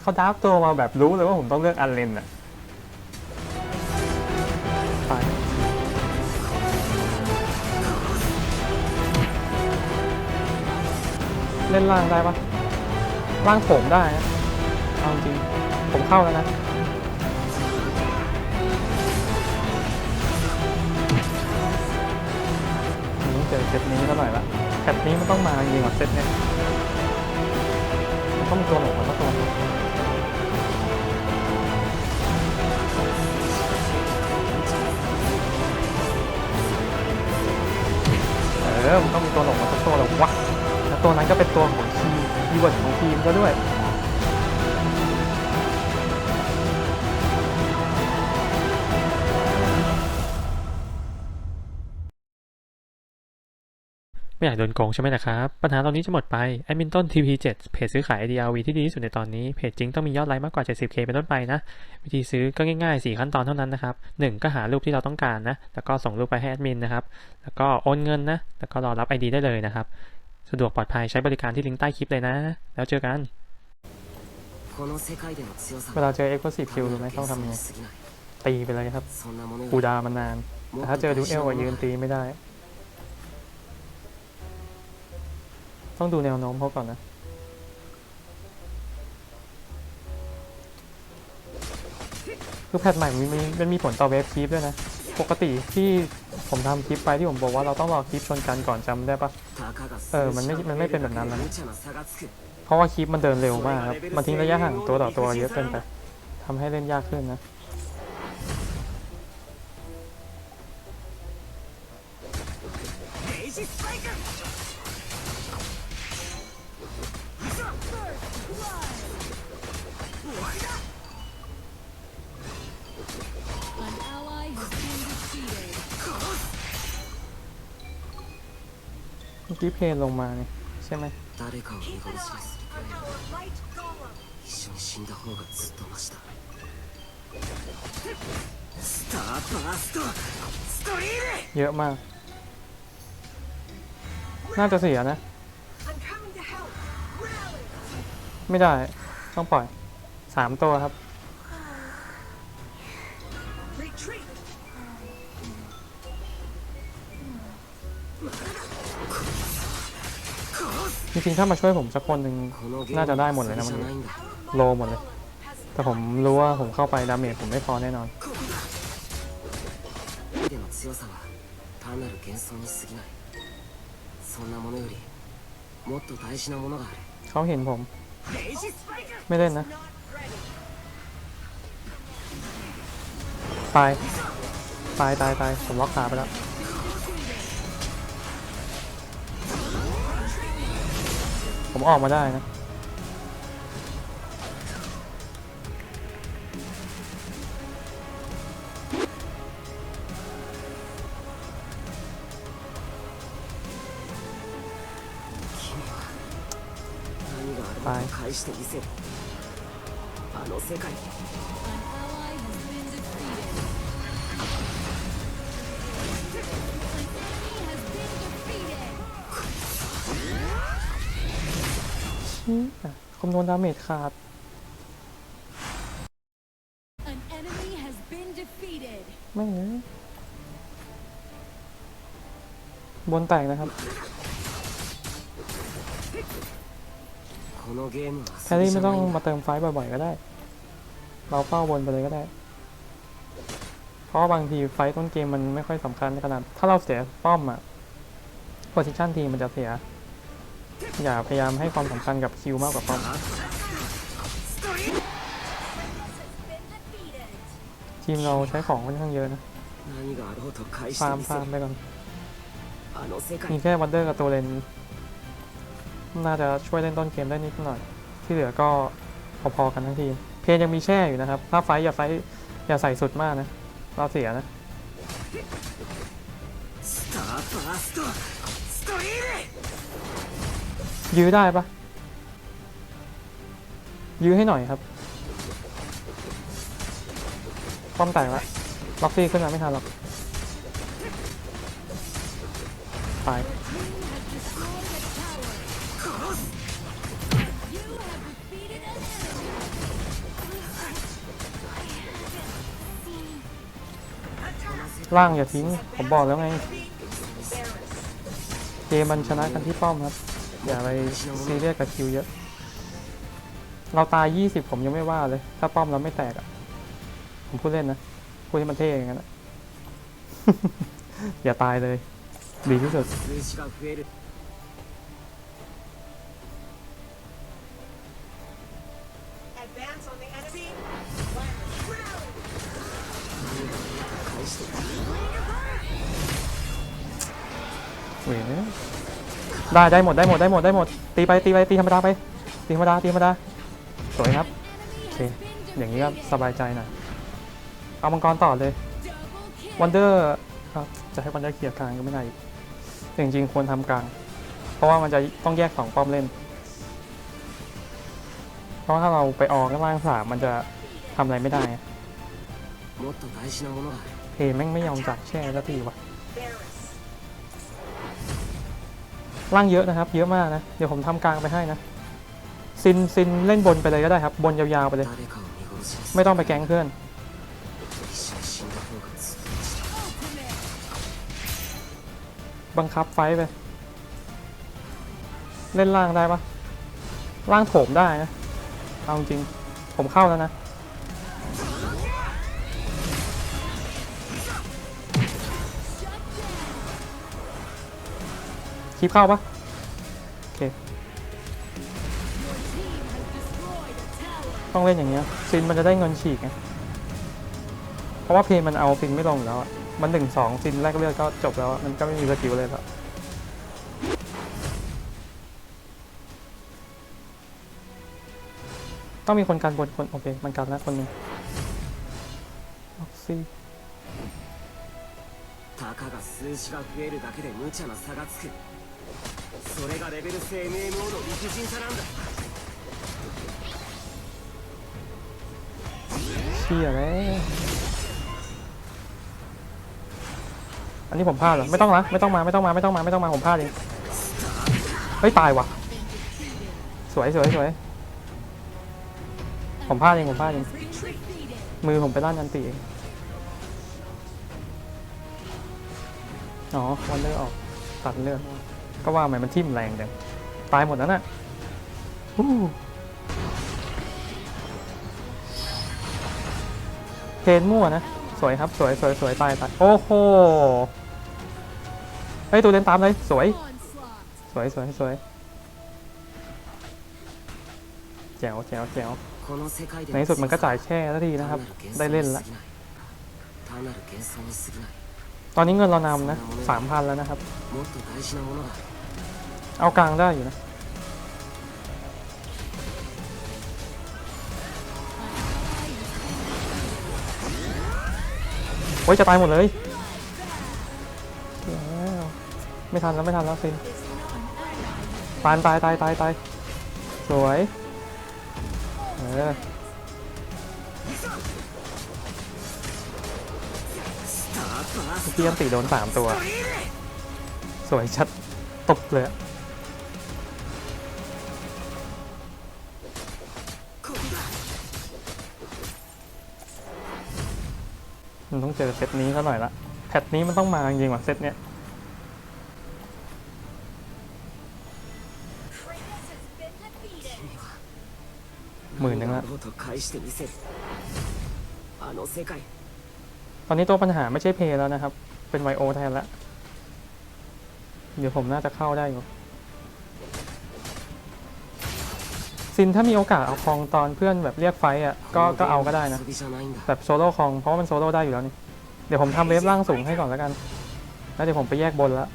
เขาดับตัวมาแบบรู้เลยว่าผมต้องเลือกอันเลนอะไปเล่นล่างได้ปะล่างผมได้นะเอาจริง ผมเข้าแล้วนะนี่เจอเซตนี้ก็หน่อยละแพทนี้มันต้องมาจริงๆว่ะเซตเนี้ย ต้องมีตัวหลงมันต้องตัวเออมันต้องมีตัวหลงมาตัวหลงวะแล้วตัวนั้นก็เป็นตัวของทีมคีย์เวิร์ดของทีมก็ด้วย ไม่อยากโดนโกงใช่ไหมล่ะครับ ปัญหาตอนนี้จะหมดไป Admin ต้น TP7 เพจซื้อขาย IDRV ที่ดีที่สุดในตอนนี้ เพจจริงต้องมียอดไลค์มากกว่า 70k เป็นต้นไปนะ วิธีซื้อก็ง่ายๆ 4 ขั้นตอนเท่านั้นนะครับ 1 ก็หารูปที่เราต้องการนะ แล้วก็ส่งรูปไปให้แอดมินนะครับ แล้วก็โอนเงินนะ แล้วก็รอรับ ID ได้เลยนะครับ สะดวกปลอดภัยใช้บริการที่ลิงก์ใต้คลิปเลยนะ แล้วเจอกัน เวลาเจอ Exclusive Kill รู้ไหมต้องทำไง ตีไปเลยครับ กูดามันนาน แต่ถ้าเจอดูเอลก็ยืนตีไม่ได้ ต้องดูแนวโน้มเขาก่อนนะ คือแพทใหม่มันมีมมีผลต่อเวฟคลิปด้วยนะ ปกติที่ผมทำคลิปไปที่ผมบอกว่าเราต้องรอคลิปชนกันก่อนจำได้ปะเออ มันไม่ มันไม่เป็นแบบนั้นนะ เพราะว่าคลิปมันเดินเร็วมากครับ มันทิ้งระยะห่างตัวต่อตัวเยอะเกินไปทำให้เล่นยากขึ้นนะ เมื่อกี้เพนลงมาเนี่ยใช่ไหม 誰かを見殺しにするくらいなら一緒に死んだ方がずっとマシだスターバーストストリーム เยอะมาก น่าจะเสียนะ ไม่ได้ ต้องปล่อย สามตัวครับ จริงๆ ถ้ามาช่วยผมสักคนหนึ่งน่าจะได้หมดเลยนะมันโลหมดเลย แต่ผมรู้ว่าผมเข้าไปดาเมจผมไม่พอแน่นอนเขาเห็นผม ไม่เล่นนะ ตาย ตายตายตายผมล็อกขาไปแล้ว ผมออกมาได้นะ何が คำนวณดาเมจขาด ไม่เนบนแตกนะครับแคร์รี่ไม่ต้องมาเติมไฟบ่อยๆก็ได้ เราเฝ้าบนไปเลยก็ได้ เพราะบางทีไฟต้นเกมมันไม่ค่อยสำคัญขนาด ถ้าเราเสียป้อมอะโพสิชันทีมันจะเสีย อย่าพยายามให้ความสำคัญกับคิวมากกว่าป้อมทีมเราใช้ของค่อนข้างเยอะนะฟาร์มฟาร์มไปก่อนมีแค่วันเดอร์กับตัวเลนน่าจะช่วยเล่นต้นเกมได้นิดหน่อย ที่เหลือก็พอๆกันทั้งที เพนยังมีแช่อยู่นะครับ ถ้าไฟอย่าไฟอย่าใส่สุดมากนะ เราเสียนะ ยื้อได้ปะยื้อให้หน่อยครับป้อมแตกแล้วล็อกซี่ขึ้นมาไม่ทันหรอกไปยล่างอย่าทิ้ง ผมบอกแล้วไง เกมมันชนะกันที่ป้อมครับ อย่าไปซีเรียสกับคิวเยอะ เราตาย 20 ผมยังไม่ว่าเลย ถ้าป้อมเราไม่แตกอะ ผมพูดเล่นนะ พูดให้มันเท่อย่างนั้น อย่าตายเลย ดีที่สุดเว้ย ได้ได้หมดได้หมดได้หมดได้หมดตีไปตีไปตีธรรมดาไปตีธรรมดาตีธรรมดาสวยครับโอเคอย่างนี้ก็สบายใจหน่อยเอามังกรต่อเลยวันเดอร์ครับจะให้วันเดอร์เคลียร์กลางก็ไม่ได้จริงๆควรทำกลาง เพราะว่ามันจะต้องแยกสองป้อมเล่น เพราะถ้าเราไปออกล่างสามมันจะทำอะไรไม่ได้เอแม่งไม่ยอมจัดแช่แล้วทีวะ ล่างเยอะนะครับ เยอะมากนะ เดี๋ยวผมทำกลางไปให้นะ ซินซินเล่นบนไปเลยก็ได้ครับ บนยาวๆไปเลย ไม่ต้องไปแกงเพื่อน บังคับไฟไป เล่นล่างได้ปะล่างโถมได้นะ เอาจริง ผมเข้าแล้วนะ คลิปเข้าปะโอเค Your team has destroyed a tower. ต้องเล่นอย่างเงี้ย ซินมันจะได้เงินฉีกไง เพราะว่าเพย์มันเอาซินไม่ลงอยู่แล้วอะมันหนึ่งสองซินแรกเลือดก็จบแล้วอะมันก็ไม่มีสกิลเลยแล้วต้องมีคนกันบนคนโอเค มันกันแล้วคนหนึ่งออกซี่ たかが数字が増えるだけで無茶な差がつく それがレベル制 MMO の理不尽さなんだ เชี่ยแล้วอันนี้ผมพลาดเหรอ ไม่ต้องละไม่ต้องมาไม่ต้องมาไม่ต้องมาไม่ต้องมาผมพลาดเองเฮ้ยตายว่ะ สวยสวยสวย ผมพลาดเองผมพลาดเอง Has been defeated. มือผมไปด้านยันตีเอง อ๋อวันเดอร์ออกตัดเลือด ก็ว่ามัมันทิ่มแรงจังตายหมดแล้วนะ่ะเทนมั่วนะ สวยครับ สวยสวยสวยตายตายโอ้โหไอตัวเดินตามเลย สวย สวยสวยสวยแจ๋วแจ๋วแจ๋วในสุดมันก็จ่ายแช่ทันทีนะครับ ได้เล่นละ ตอนนี้เงินเรานำนะสามพันแล้วนะครับ เอากลางได้อยู่นะ โอ้ยจะตายหมดเลย ไม่ทันแล้วไม่ทันแล้วซินปานตายตายตายตายสวย เออเมื่อกี้ยันติโดนสามตัว สวยชัด ตบเลยอะ มันต้องเจอเซตนี้ก็หน่อยละแพทนี้มันต้องมาจริงๆว่ะเซตเนี้ยหมื่นนึงละตอนนี้ตัวปัญหาไม่ใช่เพย์แล้วนะครับ เป็นไวโอแทนละ เดี๋ยวผมน่าจะเข้าได้อยู่ ซินถ้ามีโอกาสเอาคองตอนเพื่อนแบบเรียกไฟอะก็ก็เอาก็ได้นะแบบโซโล่คองเพราะมันโซโล่ได้อยู่แล้วนี่เดี๋ยวผมทำเวฟล่างสูงให้ก่อนแล้วกัน แล้วเดี๋ยวผมไปแยกบนละ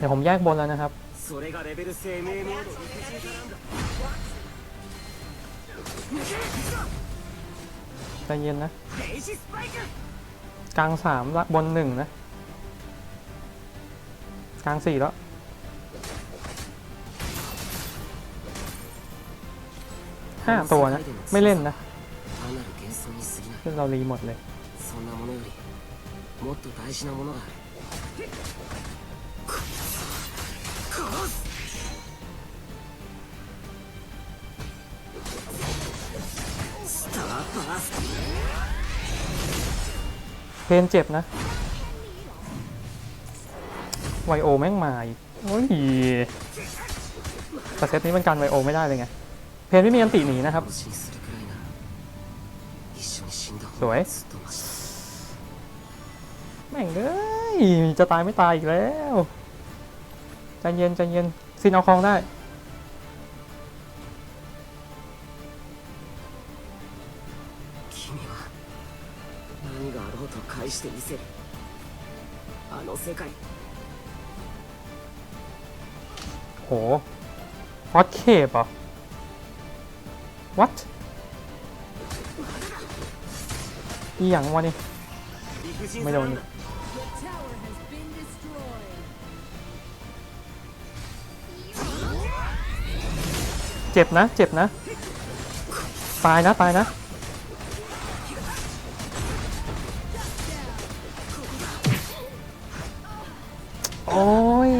เดี๋ยวผมแยกบนแล้วนะครับ ใจเย็นนะ กลางสามบนหนึ่งนะ กลางสี่แล้วห้าตัวนะ ไม่เล่นนะเล่นเรารีหมดเลย เพนเจ็บนะ ไวโอแม่งมาอีกโอ้ยประเซตนี้มันการไวโอไม่ได้เลยไง เพนไม่มีอันตีหนีนะครับ สวย แม่งเลยจะตายไม่ตายอีกแล้ว ใจเย็นใจเย็นซินเอาคลองได้ 何があろうと返してみせるあの世界 โหวัดเคปอ่ะ what อีหยังวะนี่ 理不尽ไม่โดน さなんだ The tower has been destroyed. เจ็บนะ เจ็บนะ ตายนะ ตายนะ โอ้ย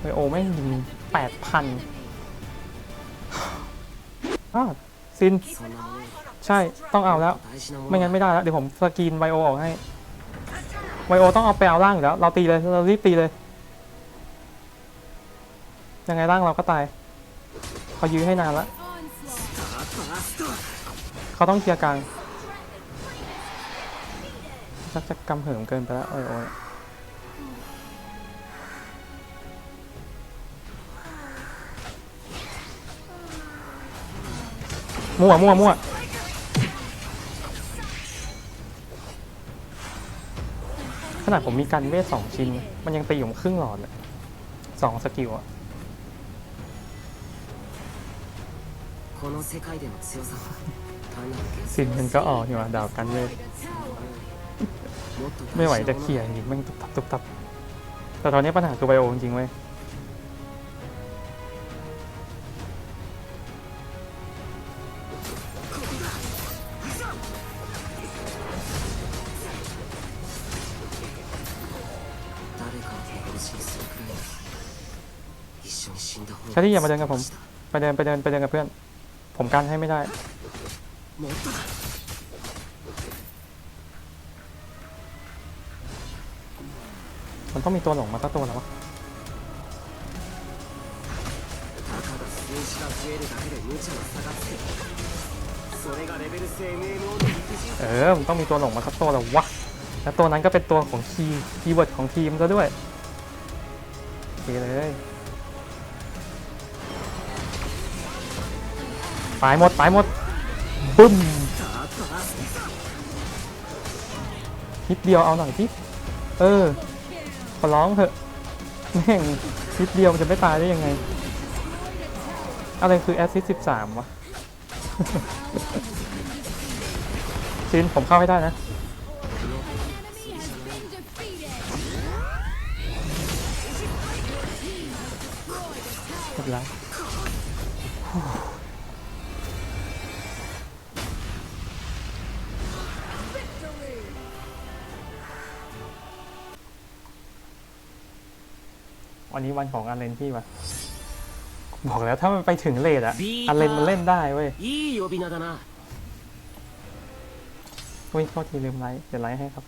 ไปโอไม่ยิงแปดพันอ้าซิน ใช่ ต้องเอาแล้ว ไม่งั้นไม่ได้แล้ว เดี๋ยวผมสกรีนไบโอออกให้ไบโอต้องเอาไปเอาล่างอยู่แล้ว เราตีเลย เรารีบตีเลย ยังไงล่างเราก็ตาย เขายื้อให้นานละ เขาต้องเคลียร์กลาง ชักจะกำเหิมเกินไปแล้วโอ้ยโอ้ยมั่วมั่วมั่วขนาดผมมีการเวทสองชิ้น มันยังตีอยู่ครึ่งหลอดเลยสองสกิลอะสินมันก็ออกอยู่อะดาวกันเวท ไม่ไหวจะเขี่ยจริงแม่งตุบตับตุบตับแต่ตอนนี้ปัญหาคือไบโอจริงเว้ยชาที่อย่ามาเดินกับผม ไปเดินไปเดินไปเดินกับเพื่อน ผมกันให้ไม่ได้ันต้องมีตัวหลงมาตั้งตัวแล้ววะเออมันต้องมีตัวหลงมาตักตัวแล้ววะ แล้วตัวนั้นก็เป็นตัวของคีย์คีย์เวิร์ดของทีมซะด้วยโอเคเลยตายหมดตายหมดบึ้มนิดเดียวเอาหน่อยพี่เออ ขอร้องเถอะแม่งนิดเดียวมันจะไม่ตายได้ยังไง อะไรคือแอสซิสสิบสามวะซินผมเข้าให้ได้นะ เรียบร้อย วันนี้วันของอันเลนพี่วะบอกแล้วถ้ามันไปถึงเลดอะอันเลนมันเล่นได้เว้ยอุ้ยโทอทีลืมไลท์เดี๋ยวไลท์ให้ครับ